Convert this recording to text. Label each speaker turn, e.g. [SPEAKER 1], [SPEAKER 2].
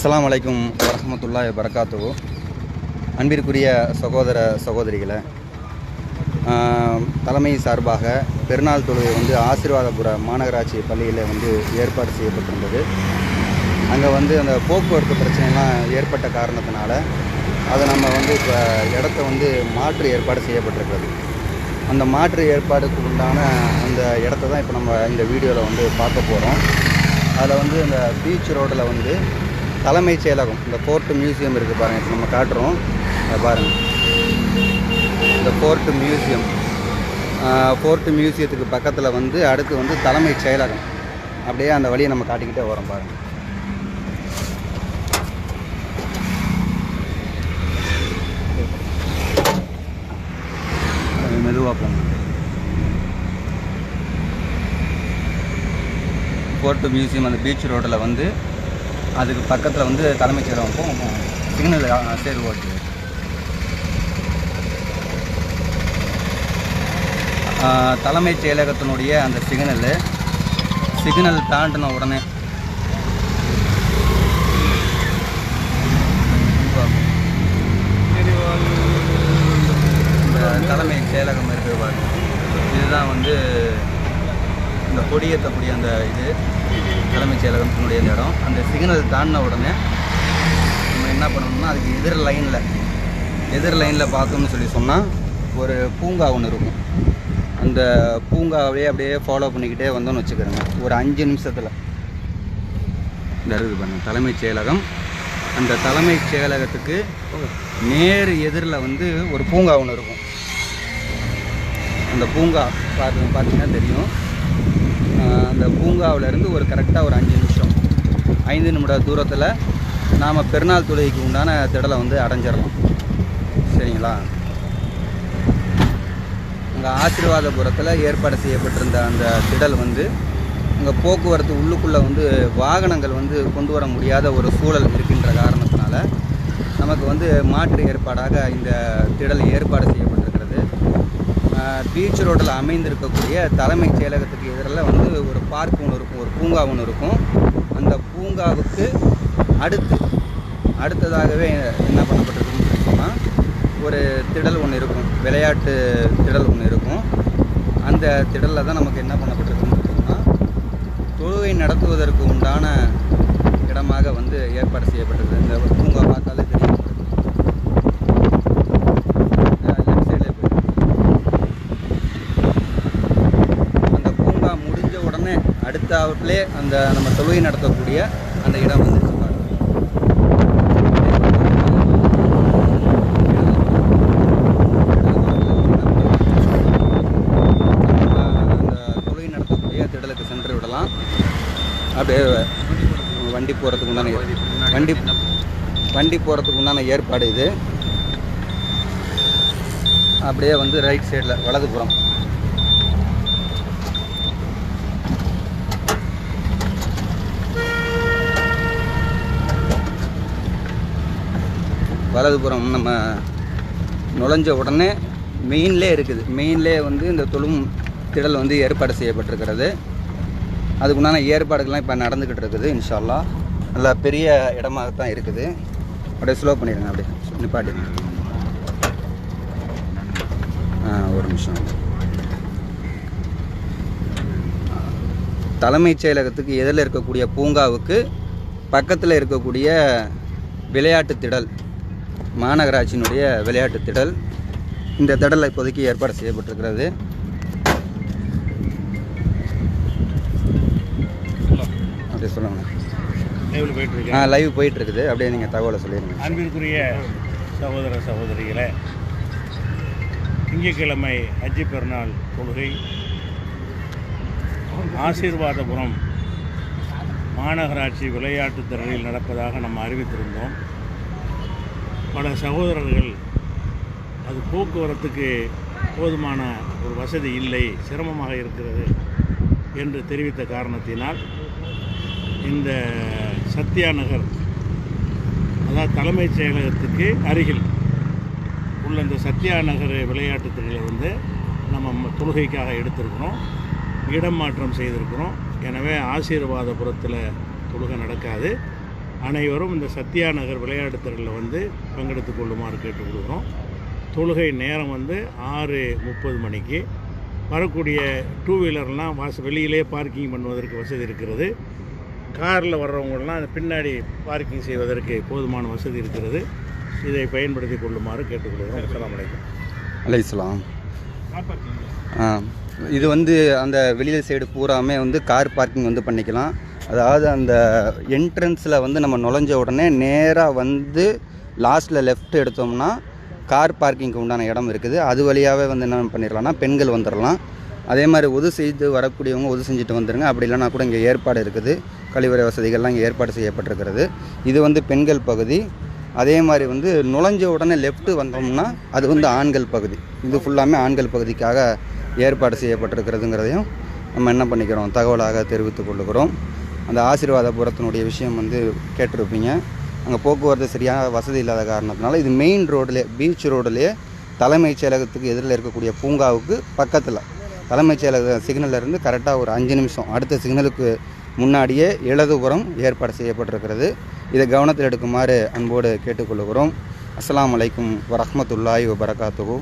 [SPEAKER 1] அஸ்லாம் அலைக்கும் வரமத்துல்லா வரகாத்துஹு அன்பிற்குரிய சகோதர சகோதரிகளை தலைமை சார்பாக பெருநாள் தொழுகை வந்து ஆசீர்வாதபுர மாநகராட்சி பள்ளியில் வந்து ஏற்பாடு செய்யப்பட்டிருந்தது. அங்கே வந்து அந்த போக்குவரத்து பிரச்சனைலாம் ஏற்பட்ட காரணத்தினால அதை நம்ம வந்து இப்போ இடத்த வந்து மாற்று ஏற்பாடு செய்யப்பட்டிருக்கிறது. அந்த மாற்று ஏற்பாடுக்கு உண்டான அந்த இடத்த தான் இப்போ நம்ம இந்த வீடியோவில் வந்து பார்க்க போகிறோம் அதில் வந்து இந்த பீச் ரோட்டில் வந்து தலைமைச் செயலகம் இந்த ஃபோர்ட் மியூசியம் இருக்குது பாருங்கள் இப்போ நம்ம காட்டுறோம். அதை பாருங்கள் இந்த ஃபோர்ட்டு மியூசியம் ஃபோர்ட்டு மியூசியத்துக்கு பக்கத்தில் வந்து அடுத்து வந்து தலைமைச் செயலகம். அப்படியே அந்த வழியை நம்ம காட்டிக்கிட்டே வரோம் பாருங்கள் மெதுவாக போங்க. ஃபோர்ட்டு மியூசியம் அந்த பீச் ரோட்டில் வந்து அதுக்கு பக்கத்தில் வந்து தலைமைச் செயலகம் சிக்னல் சரி ஓட்டு. தலைமைச் செயலகத்தினுடைய அந்த சிக்னலு சிக்னல் தாண்டின உடனே தலைமை செயலகம் இருக்குது பாருங்க. இதுதான் வந்து இந்த கொடியேற்றக்கூடிய அந்த இது தலைமைச் செயலகத்தினுடைய அந்த இடம். அந்த சிக்னல் தாண்டின உடனே நம்ம என்ன பண்ணணும்னா அதுக்கு எதிர் லைனில் எதிர் லைனில் பார்த்தோம்னு சொல்லி சொன்னால் ஒரு பூங்கா ஒன்று இருக்கும். அந்த பூங்காவே அப்படியே ஃபாலோ பண்ணிக்கிட்டே வந்தோம்னு வச்சுக்கிறோங்க ஒரு அஞ்சு நிமிஷத்தில். இந்த இருக்குது தலைமைச் செயலகம். அந்த தலைமைச் செயலகத்துக்கு நேர் எதிரில் வந்து ஒரு பூங்கா ஒன்று இருக்கும். அந்த பூங்கா பார்த்து பார்த்தீங்கன்னா தெரியும். அந்த பூங்காவிலேருந்து ஒரு கரெக்டாக ஒரு அஞ்சு நிமிஷம் ஐந்து நிமிட தூரத்தில் நாம் பெருநாள் தொழுகைக்கு உண்டான திடலை வந்து அடைஞ்சிடலாம். சரிங்களா? அங்கே ஆசீர்வாதபுரத்தில் ஏற்பாடு செய்யப்பட்டிருந்த அந்த திடல் வந்து இங்கே போக்குவரத்து உள்ளுக்குள்ளே வந்து வாகனங்கள் வந்து கொண்டு வர முடியாத ஒரு சூழல் இருக்கின்ற காரணத்தினால நமக்கு வந்து மாற்று ஏற்பாடாக இந்த திடல் ஏற்பாடு செய்ய பீச் ரோட்டில் அமைந்திருக்கக்கூடிய தலைமைச் செயலகத்துக்கு எதிரில் வந்து ஒரு பார்க் ஒன்று இருக்கும் ஒரு பூங்கா ஒன்று இருக்கும். அந்த பூங்காவுக்கு அடுத்து அடுத்ததாகவே என்ன பண்ணப்பட்டிருக்குன்னு சொல்லி சொன்னால் ஒரு திடல் ஒன்று இருக்கும் விளையாட்டு திடல் ஒன்று இருக்கும். அந்த திடலில் தான் நமக்கு என்ன பண்ணப்பட்டிருக்குன்னு சொன்னால் தொழுகை நடத்துவதற்கு உண்டான இடமாக வந்து ஏற்பாடு செய்யப்பட்டிருக்கு இந்த பூங்கா பார்த்தாலே தெரியும் லெஃப்ட் சைடில் அந்த பூங்கா முடிஞ்ச உடனே அடுத்தாப்புலே அந்த நம்ம தொழுகை நடத்தக்கூடிய அந்த இடம் வந்து அந்த தொழுகை நடத்தக்கூடிய திடலுக்கு சென்று விடலாம். அப்படியே வண்டி போகிறதுக்கு உண்டான வண்டி வண்டி போகிறதுக்கு உண்டான ஏற்பாடு இது. அப்படியே வந்து ரைட் சைடில் வலதுபுறம். வலதுபுறம் நம்ம நுழைஞ்ச உடனே மெயின்லே இருக்குது. மெயின்லே வந்து இந்த தொழும் திடல் வந்து ஏற்பாடு செய்யப்பட்டிருக்கிறது. அதுக்குண்டான ஏற்பாடுகள்லாம் இப்போ நடந்துக்கிட்டு இருக்குது இன்ஷால்லா. நல்லா பெரிய இடமாக தான் இருக்குது. அப்படியே ஸ்லோ பண்ணிடுங்க அப்படியே நிப்பாட்டிடுங்க. ஒரு நிமிஷம். தலைமைச் செயலகத்துக்கு எதிரில் இருக்கக்கூடிய பூங்காவுக்கு பக்கத்தில் இருக்கக்கூடிய விளையாட்டு திடல் மாநகராட்சியினுடைய விளையாட்டு திடல் இந்த திடல் இப்போதைக்கு ஏற்பாடு செய்யப்பட்டிருக்கிறது. அப்படியே சொல்லுங்க. ஆ லைவ் போயிட்டு இருக்குது அப்படியே நீங்கள் தகவலை சொல்லிடுங்க.
[SPEAKER 2] அன்பிற்குரிய சகோதர சகோதரிகளே திங்கட்கிழமை ஹஜ்ஜி பெருநாள் தொழுகை. ஆசீர்வாதபுரம் மாநகராட்சி விளையாட்டுத் திடலில் நடப்பதாக நம்ம அறிவித்திருந்தோம். பல சகோதரர்கள் அது போக்குவரத்துக்கு போதுமான ஒரு வசதி இல்லை சிரமமாக இருக்கிறது என்று தெரிவித்த காரணத்தினால் இந்த சத்யா நகர் அதாவது தலைமைச் செயலகத்துக்கு அருகில் உள்ள இந்த சத்யா நகர் விளையாட்டுத் வந்து நம்ம ம- தொழுகைக்காக எடுத்திருக்கிறோம் இடம் மாற்றம் செய்திருக்கிறோம். எனவே ஆசீர்வாதபுரத்தில் தொழுகை நடக்காது. அனைவரும் இந்த சத்யா நகர் விளையாட்டுத் திடலில் வந்து பங்கெடுத்து கொள்ளுமாறு கேட்டுக்கொள்கிறோம். தொழுகை நேரம் வந்து ஆறு முப்பது மணிக்கு. வரக்கூடிய டூ வீலர்லாம் வாச வெளியிலே பார்க்கிங் பண்ணுவதற்கு வசதி இருக்கிறது. காரில் வர்றவங்கலாம் பின்னாடி பார்க்கிங் செய்வதற்கு போதுமான வசதி இருக்கிறது. இதை பயன்படுத்தி கொள்ளுமாறு கேட்டுக்கொள்கிறோம். அஸ்ஸலாமு அலைக்கும்.
[SPEAKER 1] அலைஸ்லாம் இது வந்து அந்த வெளியில் சைடு பூராமே வந்து கார் பார்க்கிங் வந்து பண்ணிக்கலாம். அதாவது அந்த என்ட்ரன்ஸில் வந்து நம்ம நுழைஞ்ச உடனே நேராக வந்து லாஸ்ட்டில் லெஃப்ட் எடுத்தோம்னா கார் பார்க்கிங்க்கு உண்டான இடம் இருக்குது. அது வழியாகவே வந்து என்ன பண்ணிடலாம்னா பெண்கள் வந்துடலாம் அதே மாதிரி உது செய்து வரக்கூடியவங்க உது செஞ்சுட்டு வந்துடுங்க அப்படி இல்லைனா கூட இங்கே ஏற்பாடு இருக்குது. கழிவறை வசதிகள்லாம் இங்கே ஏற்பாடு செய்யப்பட்டிருக்கிறது. இது வந்து பெண்கள் பகுதி. அதே மாதிரி வந்து நுழைஞ்ச உடனே லெஃப்ட்டு வந்தோம்னா அது வந்து ஆண்கள் பகுதி. இது ஃபுல்லாமே ஆண்கள் பகுதிக்காக ஏற்பாடு செய்யப்பட்டிருக்கிறதுங்கிறதையும் நம்ம என்ன பண்ணிக்கிறோம்? தகவலாக தெரிவித்துக் கொள்ளுகிறோம். அந்த ஆசீர்வாதபுரத்தினுடைய விஷயம் வந்து கேட்டிருப்பீங்க. அங்கே போக்குவரத்து சரியான வசதி இல்லாத காரணத்தினால இது மெயின் ரோடுலே பீச் ரோடுலேயே தலைமைச் செயலகத்துக்கு எதிரில் இருக்கக்கூடிய பூங்காவுக்கு பக்கத்தில். தலைமைச் செயலக சிக்னல்ல இருந்து கரெக்டாக ஒரு அஞ்சு நிமிஷம் அடுத்த சிக்னலுக்கு முன்னாடியே இடதுபுறம் ஏற்பாடு செய்யப்பட்டிருக்கிறது. இதை கவனத்தில் எடுக்குமாறு அன்போடு கேட்டுக்கொள்கிறோம். அஸ்லாம் அலைக்கும் வரமத்துல்லாய் வபரகாத்துஹு.